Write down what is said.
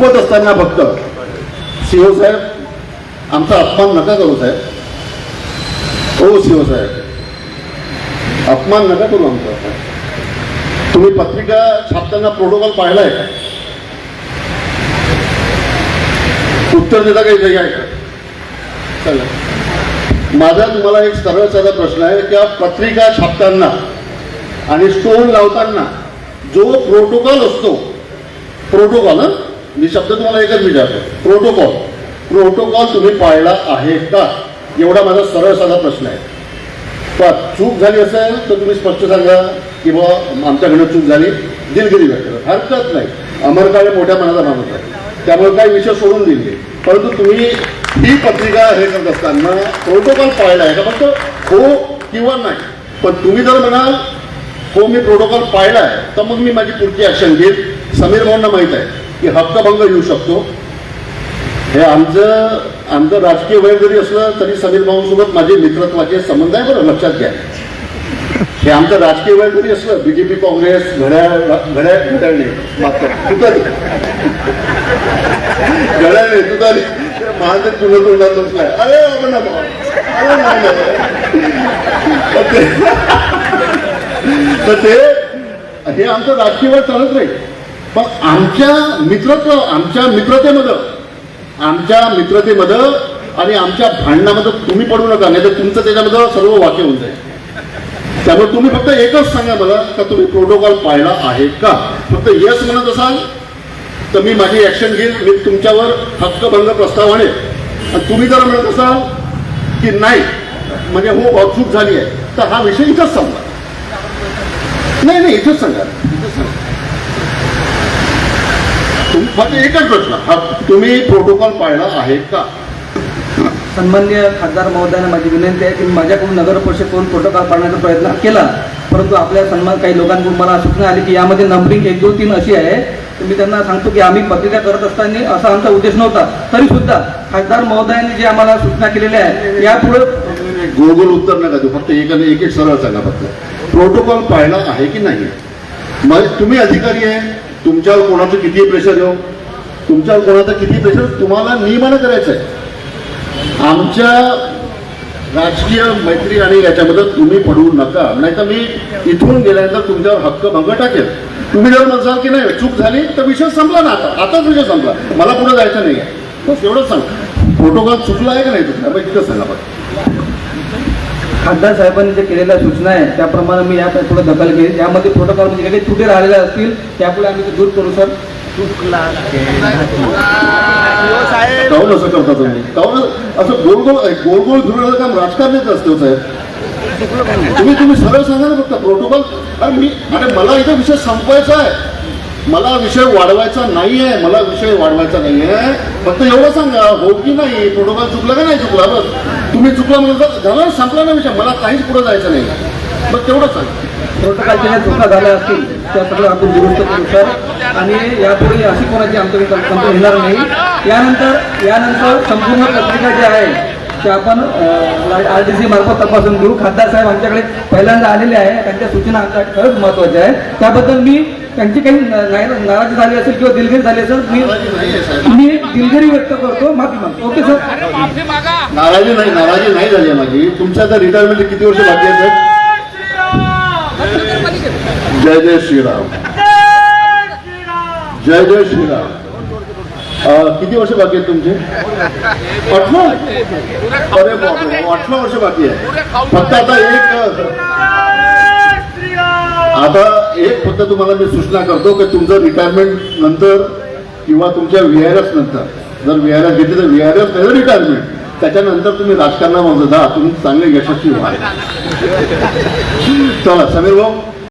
झोपत असताना फक्त सीओ साहेब आमचा अपमान नका करू साहेब. हो सीओ साहेब. अपमान नका करू आमचा. तुम्ही पत्रिका छापताना प्रोटोकॉल पाहिला आहे का? उत्तर देता काही आहे का चला. माझा तुम्हाला एक सरळ साधा प्रश्न आहे. की पत्रिका छापताना आणि स्टोन लावताना जो प्रोटोकॉल असतो प्रोटोकॉल मी शब्द तुम्हाला एकच विचारतो. प्रोटोकॉल. प्रोटोकॉल तुम्ही पाळला आहे का? एवढा माझा सरळ साधा प्रश्न आहे. पण चूक झाली असेल तर तुम्ही स्पष्ट सांगा की बुवा आमच्याकडनं चूक झाली. दिलगिरी व्यक्त करा. हरकत नाही. अमर काळे मोठ्या मनाचा माणूस आहे. त्यामुळे काही विषय सोडून दिले परंतु तुम्ही ही पत्रिका हे करत असताना प्रोटोकॉल पाळला आहे का? फक्त हो किंवा नाही. पण तुम्ही जर म्हणाल हो मी प्रोटोकॉल पाळला आहे तर मग मी माझी पुढची ॲक्शन घेईल. समीर भाऊंना माहीत आहे. की हक्कभंग येऊ शकतो. हे आमचं आमचं राजकीय वय जरी असलं तरी समीर भाऊंसोबत माझे मित्रत्वाचे संबंध आहे बरं लक्षात घ्या. हे आमचं राजकीय वय जरी असलं बीजेपी काँग्रेस घड्याळ घड्याळ घड्याळ नाही तुतारी. घड्याळ नाही तुतारी. महाजन तुला तोंडात बसलाय अरे आपण अरे तर ते हे आमचं राजकीय वय चालत नाही. पण आमच्या मित्रत्व आमच्या मित्रतेमध्ये आमच्या मित्रतेमध्ये आणि आमच्या भांडणामध्ये तुम्ही पडू नका नाही तर तुमचं त्याच्यामध्ये सर्व वाक्य होऊन जाईल. त्यामुळे तुम्ही फक्त एकच सांगा मला का तुम्ही प्रोटोकॉल पाळला आहे का? फक्त यस म्हणत असाल तर मी माझी ॲक्शन घेईन मी तुमच्यावर हक्कभंग प्रस्ताव आणेल. आणि तुम्ही जर म्हणत असाल की नाही म्हणजे हो अचूक झाली आहे तर हा विषय इथंच सांगा नाही नाही इथंच सांगा इथंच सांगा तुम- फक्त एकच प्रश्न. हा तुम्ही प्रोटोकॉल पाळला आहे का? सन्मान्य खासदार महोदयांना माझी विनंती आहे की माझ्याकडून नगर परिषदकडून प्रोटोकॉल पाळण्याचा प्रयत्न केला. परंतु आपल्या सन्मान काही लोकांकडून मला सूचना आली की यामध्ये नंबरिंग एक दोन तीन अशी आहे. तर मी त्यांना सांगतो की आम्ही पत्रिका करत असताना असा आमचा उद्देश नव्हता. तरी सुद्धा खासदार महोदयांनी जे आम्हाला सूचना केलेल्या आहेत यापुढे गोल गोल उत्तर नका देऊ. फक्त एकाने एक एक सरळ सांगा फक्त. प्रोटोकॉल पाळला आहे की नाही? मग तुम्ही अधिकारी आहे? तुमच्यावर कोणाचं किती प्रेशर येऊ हो? तुमच्यावर कोणाचं किती प्रेशर तुम्हाला नियमानं करायचं आहे आमच्या राजकीय मैत्री आणि याच्यामध्ये तुम्ही पडू नका. नाही तर मी इथून गेल्यानंतर तुमच्यावर हक्क भंग टाकेल. तुम्ही जर म्हणसाल की नाही चूक झाली तर विषय संपला ना आता. आताच विषय संपला. मला पुढे जायचं नाही आहे बस एवढंच सांग फोटोग्राफ चुकला आहे का नाही चुकला? इतकं सांगा बघ खासदार साहेबांनी जे केलेल्या सूचना आहे त्याप्रमाणे मी यात थोडं दखल घेईन. यामध्ये प्रोटोकॉल म्हणजे काही त्रुटी राहिलेल्या असतील त्यापुढे आम्ही ते दूर करू सर. काऊन असं करता तुम्ही? काऊन असं गोल गोल गोल गोल फिरवण्याचं काम राजकारणाच असतं साहेब तुम्ही तुम्ही सरळ सांगा ना फक्त प्रोटोकॉल. अरे मी अरे मला इथं विषय संपवायचा आहे. मला विषय वाढवायचा नाही आहे मला विषय वाढवायचा नाही आहे फक्त एवढं सांगा हो की नाही? प्रोटोकॉल चुकला का नाही चुकला? बस. तुम्ही चुकला म्हणून तर झाला संपला ना विषय. मला काहीच पुढे जायचं नाही. मग तेवढंच आहे प्रोटोकॉलच्या ज्या चुका झाल्या असतील त्या सगळं आपण दुरुस्त करू सर. आणि यापुढे अशी कोणाची आमच्याकडे कंप्लेंट येणार नाही. यानंतर यानंतर संपूर्ण पत्रिका जी आहे ते आपण आर टी सी मार्फत तपासून घेऊ. खासदार साहेब आमच्याकडे पहिल्यांदा आलेले आहे. त्यांच्या सूचना आमच्या खरंच महत्त्वाच्या आहेत. त्याबद्दल मी त्यांची काही नाराजी झाली असेल किंवा दिलगिरी झाली असेल मी मी दिलगिरी व्यक्त करतो माफी मागतो. Okay sir? नाराजी नाही नाराजी नाही झाली आहे माझी. तुमच्या आता रिटायरमेंट किती वर्ष बाकी आहेत जय जय श्रीराम. जय जय श्रीराम. किती वर्ष बाकी आहेत तुमचे? अठरा? अरे बापरे अठरा वर्ष बाकी आहे. फक्त आता एक आता एक फक्त तुम्हाला मी सूचना करतो की तुमचं रिटायरमेंट नंतर किंवा तुमच्या व्ही आर एस नंतर जर व्ही आर एस घेतली तर व्ही आर एस नाही रिटायरमेंट त्याच्यानंतर तुम्ही राजकारणामध्ये जा तुम्ही चांगले यशस्वी व्हा. चला समीर भाऊ.